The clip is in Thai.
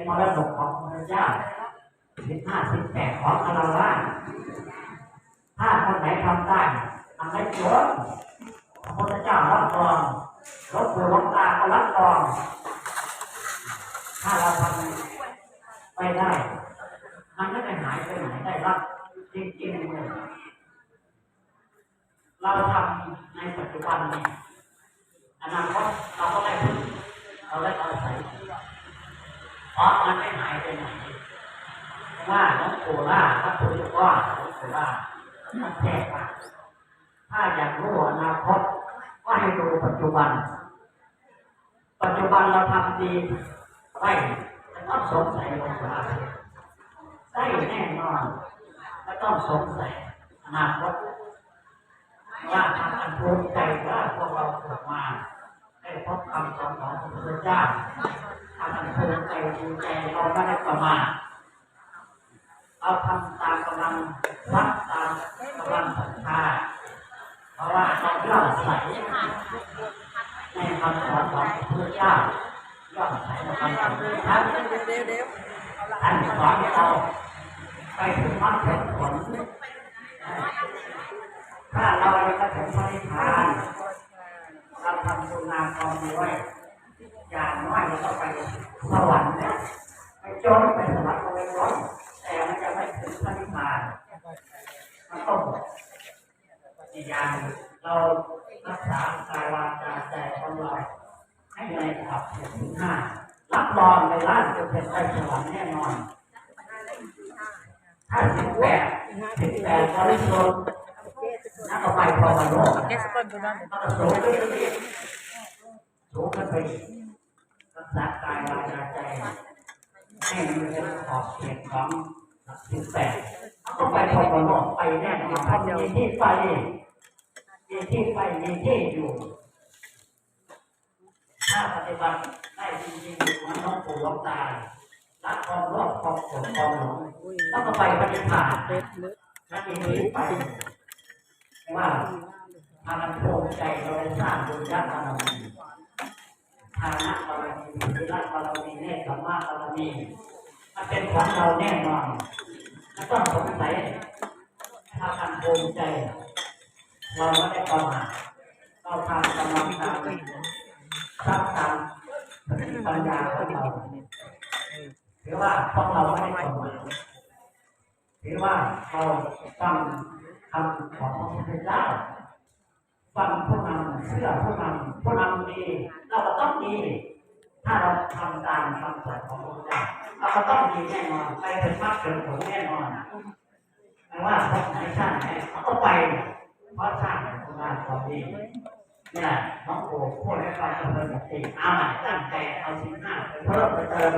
เป็นมรดกของพระเจ้าสิบห้าสิบแปดของคารวะถ้าคนไหนทำได้ทำได้จบพระพุทธเจ้ารับรองหลวงปู่หลวงตาก็รับรอง ถ้าเราทำไปได้ มันไม่ไปหายไปไหนได้รับจริงๆเลยเราทำในปัจจุบันนี้อนาคตเราก็ได้พึ่งเราได้อาศัย ราะมันไม่หายไปไหนเพราะว่าหลวงปู่ล่าพระพุทธเจ้าหลวงปู่ล่าท่านแท้ว่าถ้าอยากรู้อนาคตก็ให้ดูปัจจุบัน ปัจจุบันเราทำดีไปจะต้องสงสัยหลวงปู่ล่าได้แน่นอนไม่ต้องสงสัยอนาคตว่าทำอันภูมิใจว่าพวกเราเกิดมาได้พบคำสอนของพระพุทธเจ้าำอันภูมิใจดีใจเราไม่ได้ประมาทเราทำตามกำลังวัดตามกำลังศรัทธาเพราะว่าเราเลื่อมใสในคำสอนของพระเจ้าเลื่อมใสในคำสอนของท่านเดี๋ยวเดี๋ยวเดี๋ยวท่านสอนให้เราไปถึงมรรคผลถ้าเราจะถึงพระนิพพานเราทำบุญงานกองดีไว้ อย่างน้อยเราไปสวรรค์นี่ยไปจนไปสวรรค์ไม่ร้อนแต่มันจะไม่ถึงพระนิพพานมันต้องอีกอย่างเรารักษากายวาจาใจของเราให้ในขับถึงห้ารับรองในร้านจะเป็นไปสวรรค์แน่นอนถ้าสิบแปดสิบแปดบริสุทธิ์นักก็ไปพอวันโลกแกสกุลตัวนั้นมันก็สูงขึ้นไปอีกสูงขึ้นไปอีก รักกายวาจาใจให้มันเป็นขอบเขตของสิบแปดต้องไปพอวันโลกไปแน่นอนครับมีที่ไปมีที่ไปมีที่อยู่ ถ้าปฏิบัติได้จริงๆมือนน้องปู่หลวงตาละความโลภความโกรธความหลงแล้วก็ไปปฏิบัติเป็ดลึกและมีที่ไปว่าทางมันภูมิใจเราได้สร้างบุญญาบารมีฐานะบาร มีวิรัตบารมีเนตรสัมมาบารมีมันเป็นของเราแน่นอนไม่ต้องสงสัยถ้ามันภูมิใจเราไม่ได้ประมาทเราทำกำลังตามทรัพย์ตามปัญญาของเราถือว่าพวกเราไม่ได้ประมาทถือว่าเราฟังคำของพระพุทธเจ้าฟังผู้นำเชื่อผู้นำผู้นำดีเราก็ต้องดี ถ้าเราทำตามคำสอนของพระเจ้าเราก็ต้องดีแน่นอน ไปเป็นมรรคถึงผลแน่นอนไม่ว่าพวกไหนชาติไหนเขาก็ไป เพราะชาติเป็นผู้นำความดีเนี่ยน้องโอ้พูดให้ฟังจนเป็นปกติอาหมายตั้งใจเอาสิ่งหน้าไปเพิ่มไปเติม